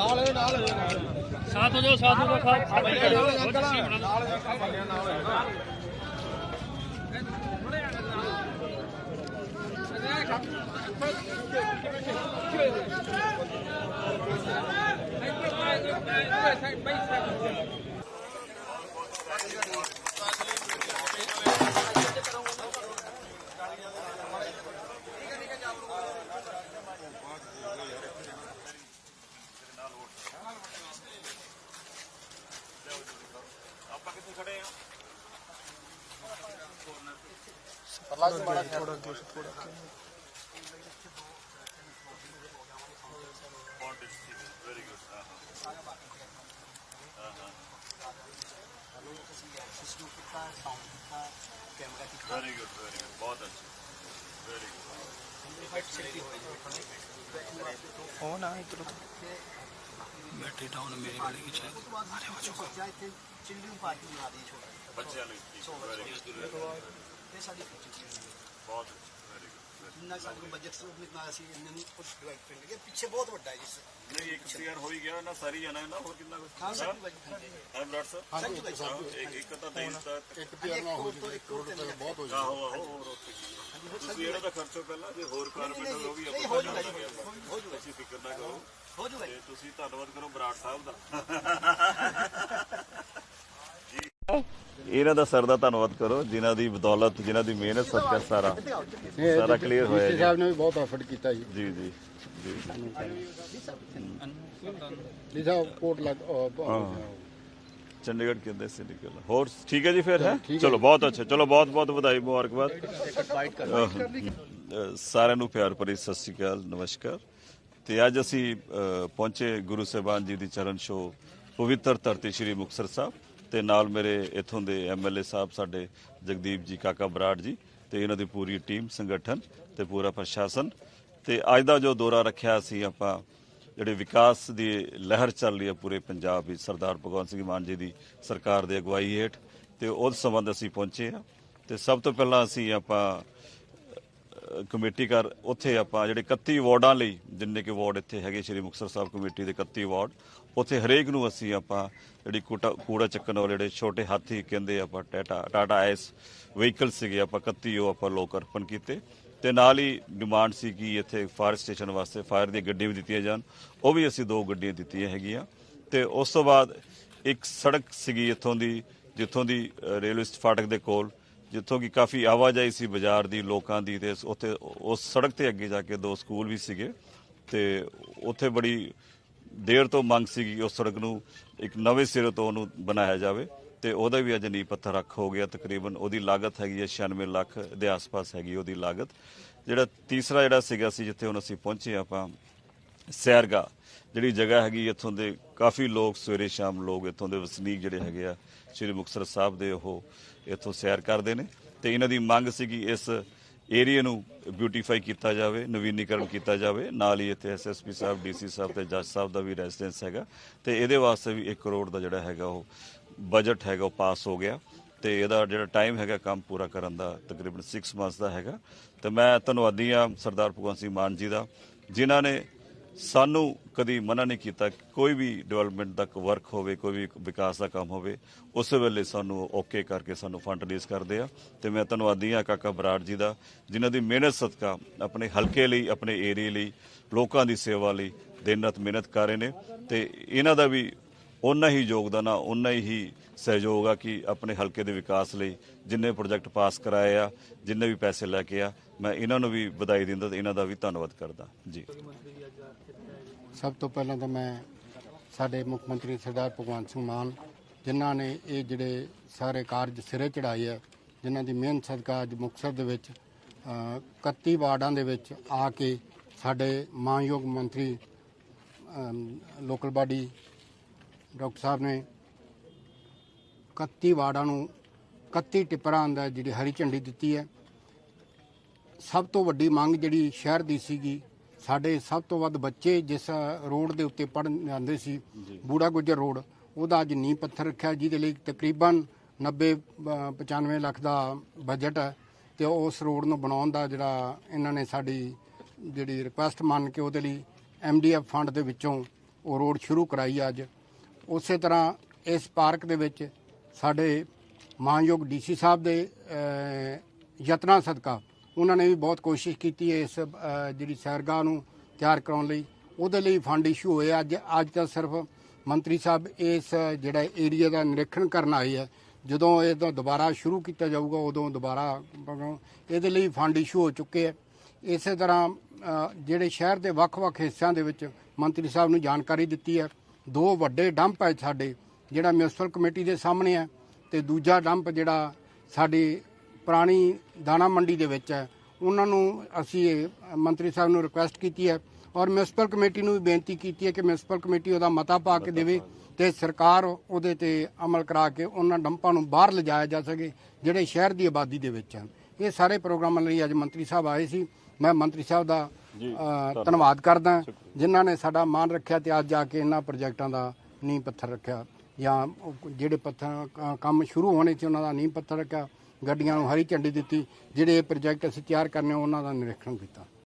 ਸਾਥ ਹੋ ਜਾਓ ਸਾਥ ਹੋ ਜਾਓ ਵੈਰੀ ਗੁੱਡ ਵੈਰੀ ਗੁੱਡ ਬਹੁਤ ਅੱਛਾ। ਵੈਰੀ ਗੁੱਡ ਬੈਠੇ ਡਾਊਨ ਮੇਰੇ ਵਾਲੇ ਕੀ ਚਾਹੀਦਾ ਬੱਚਿਆਂ ਲਈ ਵੈਰੀ ਗੁੱਡ ਬਹੁਤ ਅੱਛਾ ਵੈਰੀ ਗੁੱਡ ਇੰਨਾ ਸਾਡੇ ਕੋਲ ਬਜਟ ਸਿਰਫ ਇਤਨਾ ਅਸੀਂ ਇਹਨਾਂ ਨੂੰ ਕੁਝ ਡਿਵਾਈਡ ਕਰਨ ਲੱਗੇ ਪਿੱਛੇ ਬਹੁਤ ਵੱਡਾ ਹੈ ਜਿਸ ਨਹੀਂ ਇੱਕ ਸੀਆਰ ਹੋ ਹੀ ਗਿਆ ਨਾ ਸਾਰੀ ਜਾਣਾ ਨਾ ਹੋਰ ਕਿੰਨਾ ਕੁਝ ਹਾਂ ਸਰ ਬਜਟ ਹੈ ਬਰਾੜ ਸਾਹਿਬ ਸਰ ਜੀ ਸਰ ਇੱਕ ਇੱਕ ਤਾਂ ਦੇਸ਼ ਦਾ ਇੱਕ ਪਿਆਰ ਨਾ ਹੋ ਜਾਵੇ ਇੱਕ ਕਰੋੜ ਤੇ ਬਹੁਤ ਹੋ ਆਹੋ ਆਹੋ ਹੋਰ ਉੱਥੇ ਕੀ। ਤੁਸੀਂ ਇਹਦਾ ਤਾਂ ਖਰਚੋ ਪਹਿਲਾਂ ਜੇ ਹੋਰ ਕਾਰਪੋਰੇਟਰ ਉਹ ਵੀ ਨਹੀਂ ਆਪਾਂ ਹੋ ਜੂਗਾ ਜੀ ਹੋ ਜੂਗਾ ਤੁਸੀਂ ਫਿਕਰ ਨਾ ਕਰੋ ਹੋ ਜੂਗਾ ਤੇ ਤੁਸੀਂ ਧੰਨਵਾਦ ਕਰੋ ਬਰਾੜ ਸਾਹਿਬ ਦਾ। ਇਹਨਾਂ ਦਾ ਸਰ ਦਾ ਧੰਨਵਾਦ ਕਰੋ ਜਿਨ੍ਹਾਂ ਦੀ ਬਦੌਲਤ ਜਿਨ੍ਹਾਂ ਦੀ ਮਿਹਨਤ ਸਦਕਾ ਸਾਰਾ ਸਾਰਾ clear ਹੋਇਆ ਜੀ। ਸਾਹਿਬ ਨੇ ਵੀ ਬਹੁਤ ਐਫਰਟ ਕੀਤਾ ਜੀ। ਜੀ ਜੀ। ਜੀ ਜੀ ਸਾਹਿਬ ਕੋਟ ਲੱਗ ਚੰਡੀਗੜ੍ਹ ਕਹਿੰਦੇ ਸੀ ਨਿਕਲ ਹੋਰ ਠੀਕ ਹੈ ਜੀ ਫਿਰ ਹੈ? ਚਲੋ ਬਹੁਤ ਅੱਛਾ। ਚਲੋ ਬਹੁਤ ਬਹੁਤ ਵਧਾਈ ਮੁਬਾਰਕਬਾਦ। ਸਾਰਿਆਂ ਨੂੰ ਪਿਆਰ ਭਰੀ ਸਤਿ ਸ਼੍ਰੀ ਅਕਾਲ ਨਮਸਕਾਰ। ਤੇ ਅੱਜ ਅਸੀਂ ਪਹੁੰਚੇ ਗੁਰੂ ਸਾਹਿਬਾਨ ਜੀ ਦੀ ਚਰਨ ਛੋਹ, ਪਵਿੱਤਰ ਧਰਤੀ ਸ੍ਰੀ ਮੁਕਤਸਰ ਸਾਹਿਬ ਤੇ ਨਾਲ ਮੇਰੇ ਇਥੋਂ ਦੇ ਐਮਐਲਏ ਸਾਹਿਬ ਸਾਡੇ ਜਗਦੀਪ ਜੀ, ਕਾਕਾ ਬਰਾੜ ਜੀ ਤੇ ਇਹਨਾਂ ਦੀ ਪੂਰੀ ਟੀਮ, ਸੰਗਠਨ ਤੇ ਪੂਰਾ ਪ੍ਰਸ਼ਾਸਨ ਤੇ ਅੱਜ ਦਾ ਜੋ ਦੌਰਾ ਰੱਖਿਆ ਸੀ ਆਪਾਂ, ਜਿਹੜੇ ਵਿਕਾਸ ਦੀ ਲਹਿਰ ਚੱਲ ਰਹੀ ਹੈ ਪੂਰੇ ਪੰਜਾਬ ਵਿੱਚ, ਸਰਦਾਰ ਭਗਵੰਤ ਸਿੰਘ ਮਾਨ ਜੀ ਦੀ ਸਰਕਾਰ ਦੇ ਅਗਵਾਈ ਹੇਠ ਤੇ ਉਸ ਸੰਬੰਧ ਅਸੀਂ ਪਹੁੰਚੇ ਆ ਤੇ ਸਭ ਤੋਂ ਪਹਿਲਾਂ ਅਸੀਂ ਆਪਾਂ ਕਮੇਟੀ ਕਰ, ਉੱਥੇ ਆਪਾਂ ਜਿਹੜੇ 31 ਵਾਰਡਾਂ ਲਈ, ਜਿੰਨੇ ਕਿ ਵਾਰਡ ਇੱਥੇ ਹੈਗੇ ਸ਼੍ਰੀ ਮੁਕਤਸਰ ਸਾਹਿਬ ਕਮੇਟੀ ਦੇ 31 ਵਾਰਡ, ਉੱਥੇ ਹਰੇਕ ਨੂੰ ਅਸੀਂ ਆਪਾਂ ਜਿਹੜੀ ਕੂਟਾ- ਕੂੜਾ ਚੱਕਣ ਵਾਲੇ ਜਿਹੜੇ ਛੋਟੇ ਹਾਥੀ ਕਹਿੰਦੇ ਆਪਾਂ ਟਾਟਾ ਟਾਟਾ ਐਸ ਵਹੀਕਲ ਸੀਗੇ ਆਪਾਂ 31 ਉਹ ਆਪਾਂ ਲੋਕ ਅਰਪਣ ਕੀਤੇ। ਤੇ ਨਾਲ ਹੀ ਡਿਮਾਂਡ ਸੀ ਕਿ ਇੱਥੇ ਫਾਇਰ ਸਟੇਸ਼ਨ ਵਾਸਤੇ ਫਾਇਰ ਦੀਆਂ ਗੱਡੀਆਂ ਵੀ ਦਿੱਤੀਆਂ ਜਾਣ, ਉਹ ਵੀ ਅਸੀਂ ਦੋ ਗੱਡੀਆਂ ਦਿੱਤੀਆਂ ਹੈਗੀਆਂ। ਤੇ ਉਸ ਤੋਂ ਬਾਅਦ ਇੱਕ ਸੜਕ ਸੀਗੀ ਇੱਥੋਂ ਦੀ, ਜਿੱਥੋਂ ਦੀ ਰੇਲਵੇ ਫਾਟਕ ਦੇ ਕੋਲ ਜਿੱਥੋਂ ਕਿ ਕਾਫੀ ਆਵਾਜਾਈ ਸੀ ਬਾਜ਼ਾਰ ਦੀ, ਲੋਕਾਂ ਦੀ ਤੇ ਉੱਥੇ ਉਸ ਸੜਕ ਤੇ ਅੱਗੇ ਜਾ ਕੇ ਦੋ ਸਕੂਲ ਵੀ ਸੀਗੇ ਤੇ ਉੱਥੇ ਬੜੀ ਦੇਰ ਤੋਂ ਮੰਗ ਸੀਗੀ ਉਸ ਸੜਕ ਨੂੰ ਇੱਕ ਨਵੇਂ ਸਿਰੇ ਤੋਂ ਉਹਨੂੰ ਬਣਾਇਆ ਜਾਵੇ ਤੇ ਉਹਦਾ ਵੀ ਅੱਜ ਨੀਂਹ ਪੱਥਰ ਰੱਖ ਹੋ ਗਿਆ ਤਕਰੀਬਨ। ਉਹਦੀ ਲਾਗਤ ਹੈਗੀ ਹੈ 96 ਲੱਖ ਦੇ ਆਸ-ਪਾਸ ਹੈਗੀ ਉਹਦੀ ਲਾਗਤ। ਜਿਹੜਾ ਤੀਸਰਾ ਜਿਹੜਾ ਸੀਗਾ ਸੀ ਜਿੱਥੇ ਹੁਣ ਅਸੀਂ ਪਹੁੰਚੇ ਆਪਾਂ ਸੈਰਗਾ, ਜਿਹੜੀ ਜਗ੍ਹਾ ਹੈਗੀ ਇੱਥੋਂ ਦੇ, ਕਾਫੀ ਲੋਕ ਸਵੇਰੇ ਸ਼ਾਮ ਲੋਕ ਇੱਥੋਂ ਦੇ ਵਸਨੀਕ ਜਿਹੜੇ ਹੈਗੇ ਆ, ਸ਼੍ਰੀ ਮੁਕਤਸਰ ਸਾਹਿਬ ਦੇ ਉਹ ਇੱਥੋਂ ਸੈਰ ਕਰਦੇ ਨੇ। ਤੇ ਇਹਨਾਂ ਦੀ ਮੰਗ ਸੀਗੀ ਇਸ ਏਰੀਆ ਨੂੰ ਬਿਊਟੀਫਾਈ ਕੀਤਾ ਜਾਵੇ, ਨਵੀਨੀਕਰਨ ਕੀਤਾ ਜਾਵੇ। ਨਾਲ ਹੀ ਇੱਥੇ ਐਸਐਸਪੀ ਸਾਹਿਬ ਡੀਸੀ ਸਾਹਿਬ ਤੇ ਜੱਜ ਸਾਹਿਬ ਦਾ ਵੀ ਰੈਜ਼ੀਡੈਂਸ ਹੈਗਾ। ਤੇ ਇਹਦੇ ਵਾਸਤੇ ਵੀ 1 ਕਰੋੜ ਦਾ ਜਿਹੜਾ ਹੈਗਾ ਉਹ ਬਜਟ ਹੈਗਾ, ਉਹ ਪਾਸ ਹੋ ਗਿਆ। ਤੇ ਇਹਦਾ ਜਿਹੜਾ ਟਾਈਮ ਹੈਗਾ, ਕੰਮ ਪੂਰਾ ਕਰਨ ਦਾ ਤਕਰੀਬਨ 6 ਮੰਥਸ ਦਾ ਹੈਗਾ। ਤੇ ਮੈਂ ਧੰਨਵਾਦੀ ਆ ਸਰਦਾਰ ਭਗਵੰਤ ਸਿੰਘ ਮਾਨ ਜੀ ਦਾ, ਜਿਨ੍ਹਾਂ ਨੇ ਸਾਨੂੰ ਕਦੀ ਮਨਾ ਨਹੀਂ ਕੀਤਾ ਕੋਈ ਵੀ ਡਿਵੈਲਪਮੈਂਟ ਦਾ ਵਰਕ ਹੋਵੇ, ਕੋਈ ਵੀ ਵਿਕਾਸ ਦਾ ਕੰਮ ਹੋਵੇ, ਉਸ ਵੇਲੇ ਸਾਨੂੰ ਓਕੇ ਕਰਕੇ ਸਾਨੂੰ ਫੰਡ ਰਿਲੀਜ਼ ਕਰਦੇ ਆ। ਤੇ ਮੈਂ ਧੰਨਵਾਦੀ ਆ ਕਾਕਾ ਬਰਾੜ ਜੀ ਦਾ, ਜਿਨ੍ਹਾਂ ਦੀ ਮਿਹਨਤ ਸਦਕਾ ਆਪਣੇ ਹਲਕੇ ਲਈ, ਆਪਣੇ ਏਰੀਏ ਲਈ, ਲੋਕਾਂ ਦੀ ਸੇਵਾ ਲਈ ਦਿਨ ਰਾਤ ਮਿਹਨਤ ਕਰ ਰਹੇ ਨੇ। ਤੇ ਇਹਨਾਂ ਦਾ ਵੀ ਉਨਾ ਹੀ ਯੋਗਦਾਨ ਆ ਉਨਾ ਹੀ ਸਹਿਯੋਗ ਆ ਕਿ ਆਪਣੇ ਹਲਕੇ ਦੇ ਵਿਕਾਸ ਲਈ ਜਿੰਨੇ ਪ੍ਰੋਜੈਕਟ ਪਾਸ ਕਰਾਏ ਆ, ਜਿੰਨੇ ਵੀ ਪੈਸੇ ਲੈ ਕੇ ਆ, ਮੈਂ ਇਹਨਾਂ ਨੂੰ ਵੀ ਵਧਾਈ ਦਿੰਦਾ ਤੇ ਇਹਨਾਂ ਦਾ ਵੀ ਧੰਨਵਾਦ ਕਰਦਾ। ਜੀ। ਸਭ ਤੋਂ ਪਹਿਲਾਂ ਤਾਂ ਮੈਂ ਸਾਡੇ ਮੁੱਖ ਮੰਤਰੀ ਸਰਦਾਰ ਭਗਵੰਤ ਸਿੰਘ ਮਾਨ ਜਿਨ੍ਹਾਂ ਨੇ ਇਹ ਜਿਹੜੇ ਸਾਰੇ ਕਾਰਜ ਸਿਰੇ ਚੜਾਏ ਆ ਜਿਨ੍ਹਾਂ ਦੀ ਮਿਹਨਤ ਸਦਕਾ ਅੱਜ ਮੁਕਤਸਰ ਦੇ ਵਿੱਚ ਅ, 31 ਵਾਰਡਾਂ ਦੇ ਵਿੱਚ ਆ ਕੇ ਸਾਡੇ ਮਾਨਯੋਗ ਮੰਤਰੀ ਲੋਕਲ ਬਾਡੀ ਡਾਕਟਰ ਸਾਹਿਬ ਨੇ 31 ਵਾਰਡਾਂ ਨੂੰ 31 ਟਿੱਪਰਾਂ ਦਾ ਜਿਹੜੀ ਹਰੀ ਝੰਡੀ ਦਿੱਤੀ ਹੈ। ਸਭ ਤੋਂ ਵੱਡੀ ਮੰਗ ਜਿਹੜੀ ਸ਼ਹਿਰ ਦੀ ਸੀਗੀ ਸਾਡੇ ਸਭ ਤੋਂ ਵੱਧ ਬੱਚੇ ਜਿਸ ਰੋਡ ਦੇ ਉੱਤੇ ਪੜਨ ਜਾਂਦੇ ਸੀ ਬੂੜਾ ਗੁੱਜਰ ਰੋਡ ਉਹਦਾ ਅੱਜ ਨੀਂਹ ਪੱਥਰ ਰੱਖਿਆ ਜਿਹਦੇ ਲਈ ਤਕਰੀਬਨ 90 ਅ, 95 ਲੱਖ ਦਾ ਬਜਟ ਹੈ ਤੇ ਉਸ ਰੋਡ ਨੂੰ ਬਣਾਉਣ ਦਾ ਜਿਹੜਾ ਇਹਨਾਂ ਨੇ ਸਾਡੀ ਜਿਹੜੀ ਰਿਕੁਐਸਟ ਮੰਨ ਕੇ ਉਹਦੇ ਲਈ ਐਮਡੀਐਫ ਫੰਡ ਦੇ ਵਿੱਚੋਂ ਉਹ ਰੋਡ ਸ਼ੁਰੂ ਕਰਾਈ ਅੱਜ। ਉਸੇ ਤਰ੍ਹਾਂ ਇਸ ਪਾਰਕ ਦੇ ਵਿੱਚ ਸਾਡੇ ਮਾਨਯੋਗ ਡੀਸੀ ਸਾਹਿਬ ਦੇ ਯਤਨਾਂ ਸਦਕਾ ਉਹਨਾਂ ਨੇ ਵੀ ਬਹੁਤ ਕੋਸ਼ਿਸ਼ ਕੀਤੀ ਹੈ ਇਸ ਜਿਹੜੀ ਸੈਰਗਾਹ ਨੂੰ ਤਿਆਰ ਕਰਾਉਣ ਲਈ। ਉਹਦੇ ਲਈ ਫੰਡ ਇਸ਼ੂ ਹੋਏ। ਅੱਜ ਅੱਜ ਤਾਂ ਸਿਰਫ ਮੰਤਰੀ ਸਾਹਿਬ ਇਸ, ਜਿਹੜਾ ਏਰੀਆ ਦਾ ਨਿਰੀਖਣ ਕਰਨ ਆਏ ਹੈ ਜਦੋਂ ਇਹ ਦੁਬਾਰਾ ਸ਼ੁਰੂ ਕੀਤਾ ਜਾਊਗਾ, ਉਦੋਂ ਦੁਬਾਰਾ ਇਹਦੇ ਲਈ ਫੰਡ ਇਸ਼ੂ ਹੋ ਚੁੱਕੇ ਹੈ ਇਸੇ ਤਰ੍ਹਾਂ ਜਿਹੜੇ ਸ਼ਹਿਰ ਦੇ ਵੱਖ-ਵੱਖ ਹਿੱਸਿਆਂ ਦੇ ਵਿੱਚ ਮੰਤਰੀ ਸਾਹਿਬ ਨੂੰ ਜਾਣਕਾਰੀ ਦਿੱਤੀ ਹੈ ਦੋ ਵੱਡੇ ਡੰਪ ਹੈ ਸਾਡੇ, ਜਿਹੜਾ ਮਿਊਨਿਸਪਲ ਕਮੇਟੀ ਦੇ ਸਾਹਮਣੇ ਹੈ ਤੇ ਦੂਜਾ ਡੰਪ ਜਿਹੜਾ ਸਾਡੀ ਪੁਰਾਣੀ ਦਾਣਾ ਮੰਡੀ ਦੇ ਵਿੱਚ ਹੈ। ਉਹਨਾਂ ਨੂੰ ਅਸੀਂ ਮੰਤਰੀ ਸਾਹਿਬ ਨੂੰ ਰਿਕੁਐਸਟ ਕੀਤੀ ਹੈ ਔਰ ਮਿਊਨਿਸਪਲ ਕਮੇਟੀ ਨੂੰ ਵੀ ਬੇਨਤੀ ਕੀਤੀ ਹੈ ਕਿ ਮਿਊਨਿਸਪਲ ਕਮੇਟੀ ਉਹਦਾ ਮਤਾ ਪਾ ਕੇ ਦੇਵੇ ਤੇ ਸਰਕਾਰ ਉਹਦੇ ਤੇ ਅਮਲ ਕਰਾ ਕੇ ਉਹਨਾਂ ਡੰਪਾਂ ਨੂੰ ਬਾਹਰ ਲਿਜਾਇਆ ਜਾ ਸਕੇ ਜਿਹੜੇ ਸ਼ਹਿਰ ਦੀ ਆਬਾਦੀ ਦੇ ਵਿੱਚ ਹਨ। ਇਹ ਸਾਰੇ ਪ੍ਰੋਗਰਾਮਾਂ ਲਈ ਅੱਜ ਮੰਤਰੀ ਸਾਹਿਬ ਆਏ ਸੀ। ਮੈਂ ਮੰਤਰੀ ਸਾਹਿਬ ਦਾ ਧੰਨਵਾਦ। ਕਰਦਾ ਜਿਨ੍ਹਾਂ ਨੇ ਸਾਡਾ ਮਾਨ ਰੱਖਿਆ ਤੇ ਅੱਜ ਜਾ ਕੇ ਇਹਨਾਂ ਪ੍ਰੋਜੈਕਟਾਂ ਦਾ ਨੀਂਹ ਪੱਥਰ ਰੱਖਿਆ। ਜਾਂ ਜਿਹੜੇ ਪੱਥਰ ਕੰਮ ਸ਼ੁਰੂ ਹੋਣੇ ਸੀ ਉਹਨਾਂ ਦਾ ਨੀਂਹ ਪੱਥਰ ਰੱਖਿਆ। ਗੱਡੀਆਂ ਨੂੰ ਹਰੀ ਝੰਡੀ ਦਿੱਤੀ, ਜਿਹੜੇ ਇਹ ਪ੍ਰੋਜੈਕਟ ਅਸੀਂ ਤਿਆਰ ਕਰਨੇ, ਉਹਨਾਂ ਦਾ ਨਿਰੀਖਣ ਕੀਤਾ।